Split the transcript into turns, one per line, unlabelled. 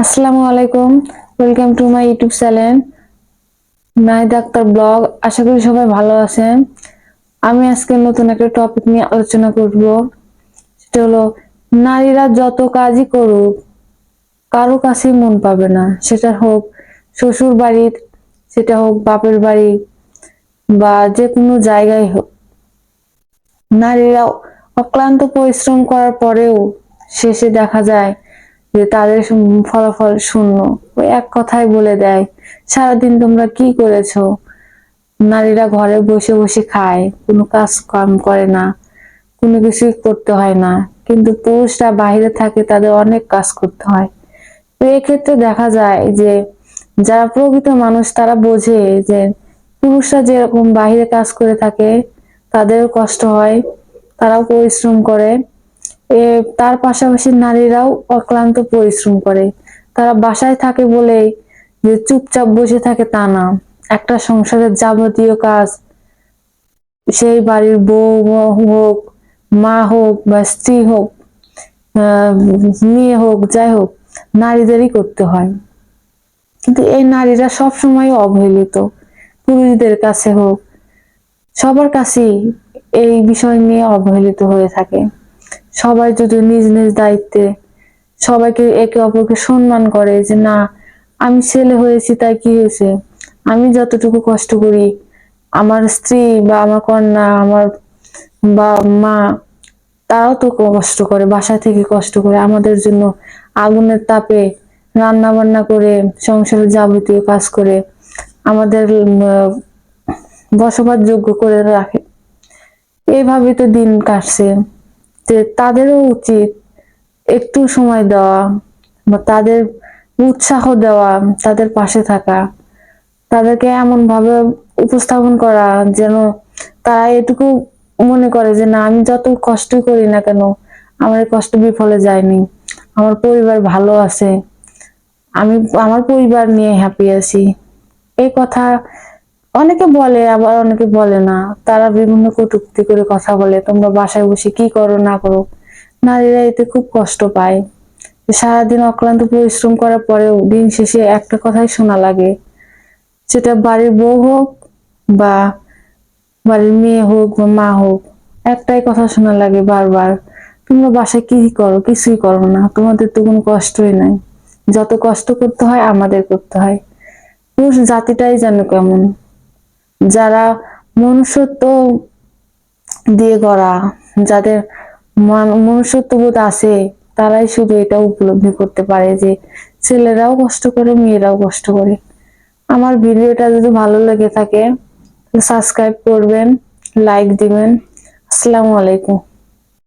আসসালামু আলাইকুম। Welcome to my YouTube channel Nahid Akter vlog আশা করি সবাই ভালো আছেন। আমি আজকে নতুন একটা টপিক নিয়ে আলোচনা করব। সেটা হলো, নারীরা যত কাজই করুক, কারও কাছেই মন পাবে না। সেটা হোক শ্বশুর বাড়ির, সেটা হোক বাপের বাড়ি বা যে কোনো জায়গায় হোক। নারীরা অক্লান্ত পরিশ্রম করার পরেও শেষে দেখা যায় যে তাদের ফলাফল শূন্য। ওই এক কথায় বলে দেয়, সারাদিন তোমরা কি করেছ? নারীরা ঘরে বসে বসে খায়, কোনো কাজ কাম করে না, কোনো কিছুই করতে হয় না। কিন্তু পুরুষরা বাইরে থাকে, তাদের অনেক কাজ করতে হয়। তো এক্ষেত্রে দেখা যায় যে, যারা প্রকৃত মানুষ, তারা বোঝে যে, পুরুষরা যেরকম বাইরে কাজ করে থাকে, তাদেরও কষ্ট হয়, তারাও পরিশ্রম করে। তার পাশাপাশি নারীরাও অক্লান্ত পরিশ্রম করে। তারা বাসায় থাকে বলেই যে চুপচাপ বসে থাকে তা না। একটা সংসারের যাবতীয় কাজ, সেই বাড়ির বউ হোক, মা হোক বা স্ত্রী হোক মেয়ে হোক, যাই হোক, নারীদেরই করতে হয়। কিন্তু এই নারীরা সবসময় অবহেলিত। পুরুষদের কাছে হোক, সবার কাছেই এই বিষয় নিয়ে অবহেলিত হয়ে থাকে। সবাই যদি নিজ নিজ দায়িত্বে সবাইকে একে অপরকে সম্মান করে যে না আমি ছেলে হয়েছি তাই কি হয়েছে? আমি যতটুকু কষ্ট করি আমার স্ত্রী বা আমার কন্যা আমার বা মা তারাও তো কষ্ট করে বাসা থেকে কষ্ট করে আমাদের জন্য আগুনের তাপে রান্না বান্না করে সংসারের যাবতীয় কাজ করে আমাদের উম, আহ, বসবাস যোগ্য করে রাখে। এইভাবে তো দিন কাটছে। যে তাদেরও উচিত একটু সময় দেওয়া বা তাদের উৎসাহ দেওয়া, তাদের পাশে থাকা, তাদেরকে এমন ভাবে উপস্থাপন করা যেন তারা এটুকু মনে করে যে, না, আমি যত কষ্ট করি না কেন, আমার কষ্ট বিফলে যায়নি, আমার পরিবার ভালো আছে, আমি, আমার পরিবার নিয়ে হ্যাপি আছি। এই কথা অনেকে বলে, আবার অনেকে বলে না। তারা বিভিন্ন কটুক্তি করে কথা বলে, তোমরা বাসায় বসে কি করো, না করো? নারীরা এতে খুব কষ্ট পায়। সারাদিন অক্লান্ত পরিশ্রম করার পরেও দিন শেষে একটা কথাই শোনা লাগে। সেটা বাড়ির বউ হোক বা বাড়ির মেয়ে হোক বা মা হোক, একটাই কথা শোনা লাগে বারবার। তোমরা বাসায় কি করো? কিছুই করো না। তোমাদের তো কোনো কষ্টই নাই। যত কষ্ট করতে হয়, আমাদের করতে হয়। পুরুষ জাতিটাই যেন কেমন। যারা মনুষ্যত্ব দিয়ে করা যাদের মনুষ্যত্ব বোধ আছে, তারাই শুধু এটা উপলব্ধি করতে পারে যে ছেলেরাও কষ্ট করে, মেয়েরাও কষ্ট করে। আমার ভিডিওটা যদি ভালো লেগে থাকে সাবস্ক্রাইব করবেন লাইক দিবেন। আসসালামু আলাইকুম।